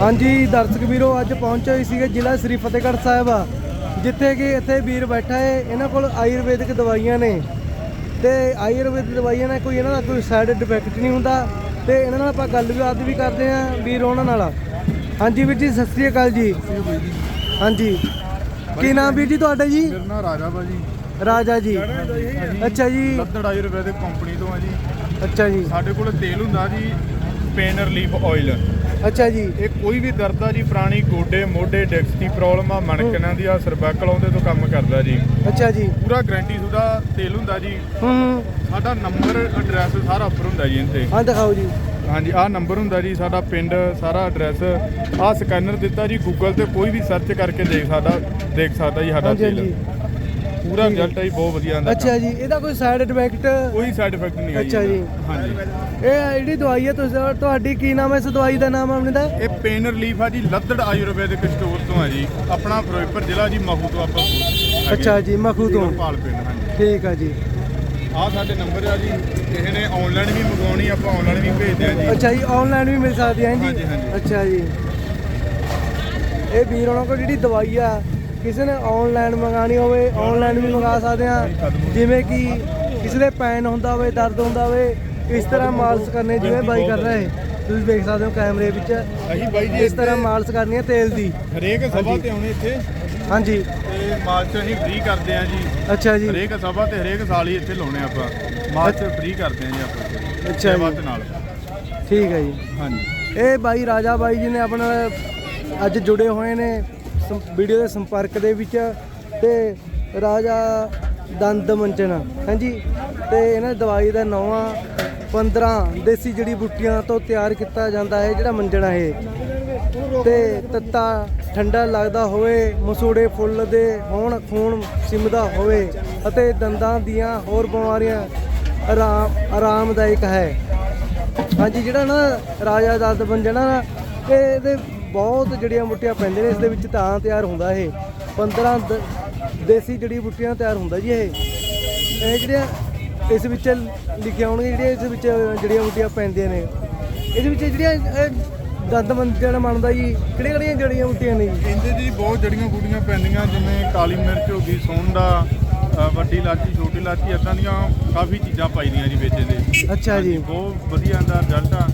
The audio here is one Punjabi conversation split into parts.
ਹਾਂਜੀ ਦਰਸ਼ਕ ਵੀਰੋ ਅੱਜ ਪਹੁੰਚੇ ਹੋਏ ਸੀਗੇ ਜ਼ਿਲ੍ਹਾ ਸ੍ਰੀ ਫਤਿਹਗੜ੍ਹ ਸਾਹਿਬ ਜਿੱਥੇ ਕਿ ਇੱਥੇ ਵੀਰ ਬੈਠਾ ਹੈ। ਇਹਨਾਂ ਕੋਲ ਆਯੁਰਵੈਦਿਕ ਦਵਾਈਆਂ ਨੇ। ਤੇ ਆਯੁਰਵੈਦਿਕ ਦਵਾਈਆਂ ਨਾਲ ਕੋਈ ਇਹਨਾਂ ਦਾ ਕੋਈ ਸਾਈਡ ਇਫੈਕਟ ਨਹੀਂ ਹੁੰਦਾ। ਤੇ ਇਹਨਾਂ ਨਾਲ ਆਪਾਂ ਗੱਲ ਵੀ ਆਦ ਵੀ ਕਰਦੇ ਆਂ ਵੀਰ ਉਹਨਾਂ ਨਾਲ। ਹਾਂਜੀ ਵੀਰ ਜੀ ਸਤਿ ਸ੍ਰੀ ਅਕਾਲ ਜੀ। ਹਾਂਜੀ। ਕੀ ਨਾਮ ਵੀਰ ਜੀ ਤੁਹਾਡਾ ਜੀ? ਮੇਰਾ ਨਾਮ ਰਾਜਾ ਬਾਜੀ ਰਾਜਾ ਜੀ। ਅੱਛਾ ਜੀ। ਲੱਦੜ ਆਯੁਰਵੈਦਿਕ ਕੰਪਨੀ ਤੋਂ ਆ ਜੀ। ਅੱਛਾ ਜੀ। ਸਾਡੇ ਕੋਲ ਤੇਲ ਹੁੰਦਾ ਜੀ ਪੇਨ ਰਿਲੀਫ ਆਇਲ ਅੱਛਾ ਜੀ। ਇਹ ਕੋਈ ਵੀ ਦਰਦ ਆ ਜੀ ਪੁਰਾਣੀ ਗੋਡੇ ਮੋਢੇ ਡਿਸਕ ਦੀ ਪ੍ਰੋਬਲਮ ਆ ਮਣਕਿਆਂ ਦੀ ਆ ਸਰਵਾਈਕਲ ਆਉਂਦੇ ਤੋਂ ਕੰਮ ਕਰਦਾ ਜੀ। ਅੱਛਾ ਜੀ। ਪੂਰਾ ਗਾਰੰਟੀ ਸੁਦਾ ਤੇਲ ਹੁੰਦਾ ਜੀ। ਹੂੰ ਸਾਡਾ ਨੰਬਰ ਐਡਰੈਸ ਸਾਰਾ ਉੱਪਰ ਹੁੰਦਾ ਜੀ ਇਹਦੇ ਹਾਂ ਦਿਖਾਓ ਜੀ। ਹਾਂਜੀ ਆਹ ਨੰਬਰ ਹੁੰਦਾ ਜੀ ਸਾਡਾ ਪਿੰਡ ਸਾਰਾ ਐਡਰੈਸ ਆਹ ਸਕੈਨਰ ਦਿੱਤਾ ਜੀ ਗੂਗਲ ਤੇ ਕੋਈ ਵੀ ਸਰਚ ਕਰਕੇ ਦੇਖ ਸਕਦਾ ਦੇਖ ਸਕਦਾ ਜੀ ਸਾਡਾ ਹਾਂਜੀ ਤੇਲ। ਹਾਂਜੀ। ਪੂਰਾ ਰਿਜ਼ਲਟ ਹੈ ਬਹੁਤ ਵਧੀਆ ਆਂਦਾ ਅੱਛਾ ਜੀ ਇਹਦਾ ਕੋਈ ਸਾਈਡ ਇਫੈਕਟ ਕੋਈ ਸਾਈਡ ਇਫੈਕਟ ਨਹੀਂ ਹੈ ਅੱਛਾ ਜੀ। ਹਾਂਜੀ। ਇਹ ਜਿਹੜੀ ਦਵਾਈ ਹੈ ਤੁਸੀਂ ਤੁਹਾਡੀ ਕੀ ਨਾਮ ਹੈ ਇਸ ਦਵਾਈ ਦਾ ਨਾਮ ਆਪਣੇ ਦਾ ਇਹ ਪੇਨ ਰਿਲੀਫ ਆ ਜੀ ਲੱਦੜ ਆਯੁਰਵੈਦਿਕ ਸਟੋਰ ਤੋਂ ਆ ਜੀ। ਆਪਣਾ ਫਿਰੋਜ਼ਪੁਰ ਜ਼ਿਲ੍ਹਾ ਜੀ ਮਹੂ ਤੋਂ ਆਪਾਂ ਅੱਛਾ ਜੀ ਮਖੂ ਤੋਂ। ਪਾਲ ਪਿੰਡ ਹਾਂਜੀ। ਠੀਕ ਆ ਜੀ। ਆਹ ਸਾਡੇ ਨੰਬਰ ਆ ਜੀ ਕਿਸੇ ਨੇ ਆਨਲਾਈਨ ਵੀ ਮੰਗਵਾਉਣੀ ਆਪਾਂ ਆਨਲਾਈਨ ਵੀ ਭੇਜਦੇ ਆ ਜੀ। ਅੱਛਾ ਜੀ ਆਨਲਾਈਨ ਵੀ ਮਿਲ ਸਕਦੀ ਹੈ ਜੀ। ਅੱਛਾ ਜੀ। ਇਹ ਵੀਰ ਉਹਨਾਂ ਕੋਲ ਜਿਹੜੀ ਦਵਾਈ ਆ ਕਿਸੇ ਨੇ ਆਨਲਾਈਨ ਮੰਗਾਣੀ ਹੋਵੇ ਆਨਲਾਈਨ ਵੀ ਮੰਗਾ ਸਕਦੇ ਆ ਜਿਵੇਂ ਕਿ ਕਿਸੇ ਦੇ ਪੈਨ ਹੁੰਦਾ ਹੋਵੇ ਦਰਦ ਹੁੰਦਾ ਹੋਵੇ ਇਸ ਤਰ੍ਹਾਂ ਮਾਲਸ਼ ਕਰਨੇ ਜਿਵੇਂ ਬਾਈ ਕਰ ਰਹੇ। ਤੁਸੀਂ ਦੇਖ ਸਕਦੇ ਹੋ ਕੈਮਰੇ ਵਿੱਚ। ਅਸੀਂ ਬਾਈ ਜੀ ਇਸ ਤਰ੍ਹਾਂ ਮਾਲਸ਼ ਕਰਨੀ ਹੈ ਤੇਲ ਦੀ। ਹਰੇਕ ਸਭਾ। ਤੇ ਆਉਣੇ ਇੱਥੇ। ਹਾਂਜੀ। ਤੇ ਮਾਰਚ ਅਸੀਂ ਫ੍ਰੀ ਕਰਦੇ ਆ ਜੀ। ਅੱਛਾ ਜੀ। ਹਰੇਕ ਸਭਾ ਤੇ ਹਰੇਕ ਸਾਲ ਹੀ ਇੱਥੇ ਲਾਉਣੇ ਆਪਾਂ। ਮਾਰਚ ਫ੍ਰੀ ਕਰਦੇ ਆ ਜੀ ਆਪਾਂ। ਅੱਛਾ ਜੀ। ਨਾਲ। ਠੀਕ ਹੈ ਜੀ। ਹਾਂਜੀ। ਇਹ ਬਾਈ ਰਾਜਾ ਬਾਈ ਜੀ ਨੇ ਆਪਣਾ ਅੱਜ ਜੁੜੇ ਹੋਏ ਨੇ। ਵੀਡੀਓ ਦੇ ਸੰਪਰਕ ਦੇ ਵਿੱਚ ਤੇ ਰਾਜਾ ਦੰਦ ਮੰਚਨ, ਹਾਂਜੀ, ਤੇ ਇਹਨਾਂ ਦਵਾਈ ਦਾ ਨਵਾਂ 15 ਦੇਸੀ ਜੜੀ ਬੂਟੀਆਂ ਤੋਂ ਤਿਆਰ ਕੀਤਾ ਜਾਂਦਾ ਹੈ ਜਿਹੜਾ ਮੰਜਣਾ ਇਹ ਤੇ ਤੱਤਾ ਠੰਡਾ ਲੱਗਦਾ ਹੋਵੇ, ਮਸੂੜੇ ਫੁੱਲ ਦੇ ਹੋਣ, ਖੂਨ ਸਿਮਦਾ ਹੋਵੇ ਅਤੇ ਦੰਦਾਂ ਦੀਆਂ ਹੋਰ ਬਿਮਾਰੀਆਂ ਆਰਾਮ, ਆਰਾਮਦਾਇਕ ਹੈ। ਹਾਂਜੀ, ਜਿਹੜਾ ਨਾ ਰਾਜਾ ਦੰਦ ਮੰਜਣਾ ਨਾ ਇਹਦੇ ਬਹੁਤ ਜੜੀਆਂ ਬੂਟੀਆਂ ਪੈਂਦੇ ਨੇ ਇਸ ਦੇ ਵਿੱਚ ਤਾਂ ਤਿਆਰ ਹੁੰਦਾ ਇਹ। 15 ਦ- ਦੇਸੀ ਜੜੀ ਬੂਟੀਆਂ ਤਿਆਰ ਹੁੰਦਾ ਜੀ ਇਹ। ਇਹ ਜਿਹੜੀਆਂ ਇਸ ਵਿੱਚ ਲਿਖਿਆ ਹੋਣਗੇ ਜਿਹੜੀਆਂ ਇਸ ਵਿੱਚ ਜੜੀਆਂ ਬੂਟੀਆਂ ਪੈਂਦੀਆਂ ਨੇ। ਇਸ ਵਿੱਚ ਜਿਹੜੀਆਂ ਦੰਦ ਮੰਜਣ ਬਣਦਾ ਜੀ ਕਿਹੜੀਆਂ ਕਿਹੜੀਆਂ ਜੜੀਆਂ ਬੂਟੀਆਂ ਨੇ ਜੀ? ਇਹਦੇ ਜੀ ਬਹੁਤ ਜੜੀਆਂ ਬੂਟੀਆਂ ਪੈਂਦੀਆਂ ਜਿਵੇਂ ਕਾਲੀ ਮਿਰਚ ਹੋ ਗਈ ਸੌਂਡਾ ਵੱਡੀ ਇਲਾਚੀ ਛੋਟੀ ਇਲਾਚੀ ਇਦਾਂ ਦੀਆਂ ਕਾਫੀ ਚੀਜ਼ਾਂ ਪਾਈਦੀਆਂ ਜੀ ਵਿੱਚ ਇਹਦੇ ਅੱਛਾ ਜੀ। ਬਹੁਤ ਵਧੀਆ ਦਾ ਰਿਜ਼ਲਟ ਆ।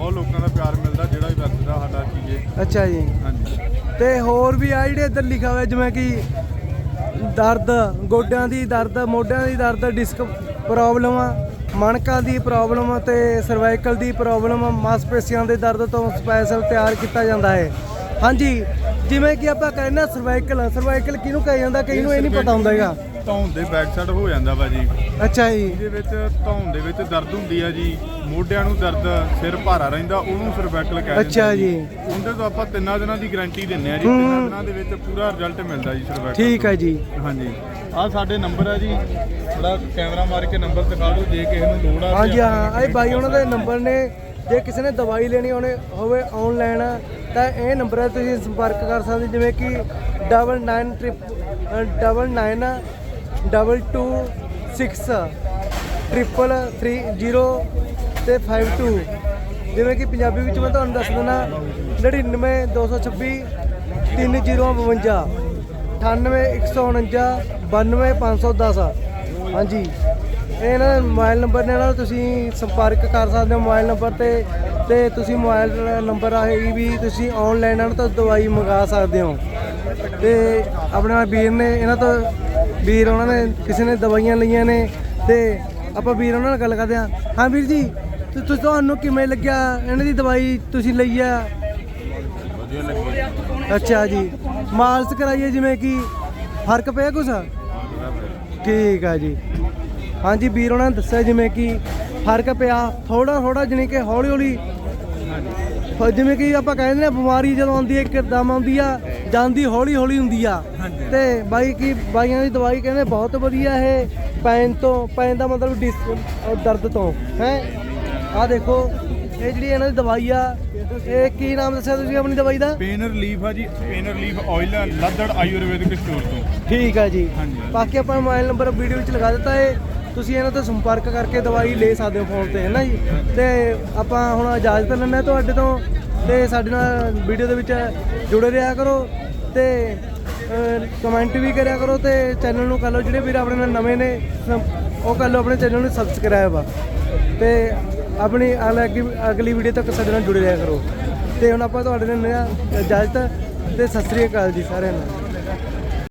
ਬਹੁਤ ਲੋਕਾਂ ਦਾ ਪਿਆਰ ਮਿਲਦਾ ਜਿਹੜਾ ਵੀ ਵਰਤਦਾ ਸਾਡਾ ਚੀਜ਼। ਅੱਛਾ ਜੀ। ਹਾਂਜੀ। ਤੇ ਹੋਰ ਵੀ ਆ ਜਿਹੜੇ ਇੱਧਰ ਲਿਖਿਆ ਹੋਇਆ ਜਿਵੇਂ ਕਿ ਦਰਦ ਗੋਡਿਆਂ ਦੀ ਦਰਦ ਮੋਢਿਆਂ ਦੀ ਦਰਦ ਡਿਸਕ ਪ੍ਰੋਬਲਮ ਆ ਮਣਕਾਂ ਦੀ ਪ੍ਰੋਬਲਮ ਤੇ ਸਰਵਾਈਕਲ ਦੀ ਪ੍ਰੋਬਲਮ ਮਾਸਪੇਸ਼ੀਆਂ ਦੇ ਦਰਦ ਤੋਂ ਸਪੈਸ਼ਲ ਤਿਆਰ ਕੀਤਾ ਜਾਂਦਾ ਹੈ। ਹਾਂਜੀ ਜਿਵੇਂ ਕਿ ਆਪਾਂ ਕਹਿੰਦੇ ਸਰਵਾਈਕਲ ਸਰਵਾਈਕਲ ਕਿਹਨੂੰ ਕਹੇ ਜਾਂਦਾ ਕਈ ਨੂੰ ਇਹ ਨਹੀਂ ਪਤਾ ਹੁੰਦਾ ਹੈਗਾ। ਧੌਣ ਦੇ ਬੈਕ ਸਾਈਡ ਹੋ ਜਾਂਦਾ ਵਾ ਜੀ। ਅੱਛਾ ਜੀ। ਇਹਦੇ ਵਿੱਚ ਧੌਣ ਦੇ ਵਿੱਚ ਦਰਦ ਹੁੰਦੀ ਆ ਜੀ ਮੋਢਿਆਂ ਨੂੰ ਦਰਦ ਸਿਰ ਭਾਰਾ ਰਹਿੰਦਾ ਉਹਨੂੰ ਸਰਵੈਕਲ ਕਹਿੰਦੇ ਅੱਛਾ ਜੀ। ਉਹਦੇ ਤੋਂ ਆਪਾਂ ਤਿੰਨਾਂ ਦਿਨਾਂ ਦੀ ਗਾਰੰਟੀ ਦਿੰਨੇ ਆ ਜੀ। ਤਿੰਨਾਂ ਦਿਨਾਂ ਦੇ ਵਿੱਚ ਪੂਰਾ ਰਿਜ਼ਲਟ ਮਿਲਦਾ ਜੀ ਸਰਵੈਕਲ ਠੀਕ ਹੈ ਜੀ। ਹਾਂਜੀ। ਆਹ ਸਾਡੇ ਨੰਬਰ ਆ ਜੀ ਥੋੜਾ ਕੈਮਰਾ ਮਾਰ ਕੇ ਨੰਬਰ ਦਿਖਾ ਦਿਓ ਜੇ ਕਿਸੇ ਨੂੰ ਲੋੜ ਆ ਹਾਂਜੀ ਹਾਂ। ਇਹ ਬਾਈ ਉਹਨਾਂ ਦੇ ਨੰਬਰ ਨੇ। ਜੇ ਕਿਸੇ ਨੇ ਦਵਾਈ ਲੈਣੀ ਹੋਣੇ ਹੋਵੇ ਆਨਲਾਈਨ ਤਾਂ ਇਹ ਨੰਬਰ 'ਤੇ ਤੁਸੀਂ ਸੰਪਰਕ ਕਰ ਸਕਦੇ ਜਿਵੇਂ ਕਿ 99 ਡਬਲ 99 ਡਬਲ 2 6 ਟ੍ਰਿਪਲ 30 ਤੇ 52 ਜਿਵੇਂ ਕਿ ਪੰਜਾਬੀ ਵਿੱਚ ਮੈਂ ਤੁਹਾਨੂੰ ਦੱਸ ਦਿੰਦਾ 99 226 3052 98 149 92 510 ਹਾਂਜੀ। ਇਹਨਾਂ ਦਾ ਮੋਬਾਈਲ ਨੰਬਰ ਨੇ ਨਾਲ ਤੁਸੀਂ ਸੰਪਰਕ ਕਰ ਸਕਦੇ ਹੋ ਮੋਬਾਈਲ ਨੰਬਰ ਤੇ ਤੇ ਤੁਸੀਂ ਮੋਬਾਈਲ ਨੰਬਰ ਆਹੀ ਵੀ ਤੁਸੀਂ ਆਨਲਾਈਨ ਇਹਨਾਂ ਤੋਂ ਦਵਾਈ ਮੰਗਾ ਸਕਦੇ ਹੋ। ਤੇ ਆਪਣੇ ਨਾਲ ਵੀਰ ਨੇ ਇਹਨਾਂ ਤੋਂ ਵੀਰ ਉਹਨਾਂ ਨੇ ਕਿਸੇ ਨੇ ਦਵਾਈਆਂ ਲਈਆਂ ਨੇ ਤੇ ਆਪਾਂ ਵੀਰ ਉਹਨਾਂ ਨਾਲ ਗੱਲ ਕਰਦੇ ਹਾਂ। ਹਾਂ ਵੀਰ ਜੀ ਤੁ- ਤੁਹਾਨੂੰ ਕਿਵੇਂ ਲੱਗਿਆ? ਇਹਨਾਂ ਦੀ ਦਵਾਈ ਤੁਸੀਂ ਲਈ ਆ? ਵਧੀਆ ਲੱਗੀ। ਅੱਛਾ ਜੀ। ਮਾਲਸ਼ ਕਰਾਈਏ ਜਿਵੇਂ ਕਿ ਫ਼ਰਕ ਪਿਆ ਕੁਛ? ਠੀਕ ਆ ਜੀ। ਹਾਂਜੀ ਵੀਰ ਉਹਨਾਂ ਨੇ ਦੱਸਿਆ ਜਿਵੇਂ ਕਿ ਫ਼ਰਕ ਪਿਆ ਥੋੜਾ ਥੋੜਾ ਜਾਣੀ ਕਿ ਹੌਲੀ ਹੌਲੀ ਫ- ਜਿਵੇਂ ਕਿ ਆਪਾਂ ਕਹਿੰਦੇ ਨੇ ਬਿਮਾਰੀ ਜਦੋਂ ਆਉਂਦੀ ਹੈ ਇੱਕਦਮ ਆਉਂਦੀ ਆ ਜਾਂਦੀ ਹੌਲੀ ਹੌਲੀ ਹੁੰਦੀ ਆ। ਤੇ ਬਾਈ ਕੀ ਬਾਈਆਂ ਦੀ ਦਵਾਈ ਕਹਿੰਦੇ ਬਹੁਤ ਵਧੀਆ ਇਹ ਪੈਨ ਤੋਂ ਪੈਨ ਦਾ ਮਤਲਬ ਡਿਸ ਦਰਦ ਤੋਂ ਹੈ? ਆ ਦੇਖੋ ਇਹ ਜਿਹੜੀ ਇਹਨਾਂ ਦੀ ਦਵਾਈ ਆ ਇਹ ਕੀ ਨਾਮ ਦੱਸਿਆ ਤੁਸੀਂ ਆਪਣੀ ਦਵਾਈ ਦਾ? ਪੇਨ ਰਿਲੀਫ ਆ ਜੀ ਪੇਨ ਰਿਲੀਫ ਆਇਲ ਲੱਦੜ ਆਯੁਰਵੈਦਿਕ ਸਟੋਰ ਤੋਂ। ਠੀਕ ਹੈ ਜੀ। ਹਾਂਜੀ। ਬਾਕੀ ਆਪਾਂ ਮੋਬਾਈਲ ਨੰਬਰ ਵੀਡੀਓ ਵਿੱਚ ਲਗਾ ਦਿੱਤਾ ਹੈ ਤੁਸੀਂ ਇਹਨਾਂ ਤੋਂ ਸੰਪਰਕ ਕਰਕੇ ਦਵਾਈ ਲੈ ਸਕਦੇ ਹੋ ਫੋਨ ਤੇ ਹੈ ਨਾ ਜੀ? ਤੇ ਆਪਾਂ ਹੁਣ ਇਜਾਜ਼ਤ ਲੈਣਾ ਤੁਹਾਡੇ ਤੋਂ। ਤੇ ਸਾਡੇ ਨਾਲ ਵੀਡੀਓ ਦੇ ਵਿੱਚ ਜੁੜੇ ਰਿਹਾ ਕਰੋ ਤੇ ਕਮੈਂਟ ਵੀ ਕਰਿਆ ਕਰੋ ਤੇ ਚੈਨਲ ਨੂੰ ਕਰ ਲਓ। ਜਿਹੜੇ ਵੀਰ ਆਪਣੇ ਨਾਲ ਨਵੇਂ ਨੇ ਉਹ ਕਰ ਲਓ ਆਪਣੇ ਚੈਨਲ ਨੂੰ ਸਬਸਕ੍ਰਾਈਬ ਆ ਤੇ ਆਪਣੀ ਅਗਲੀ ਅਗਲੀ ਵੀਡੀਓ ਤੱਕ ਸਾਡੇ ਨਾਲ ਜੁੜੇ ਰਿਹਾ ਕਰੋ। ਤੇ ਹੁਣ ਆਪਾਂ ਤੁਹਾਡੇ ਨਾਲ ਇਜਾਜ਼ਤ ਤੇ ਸਤਿ ਸ੍ਰੀ ਅਕਾਲ ਜੀ ਸਾਰਿਆਂ ਨੂੰ।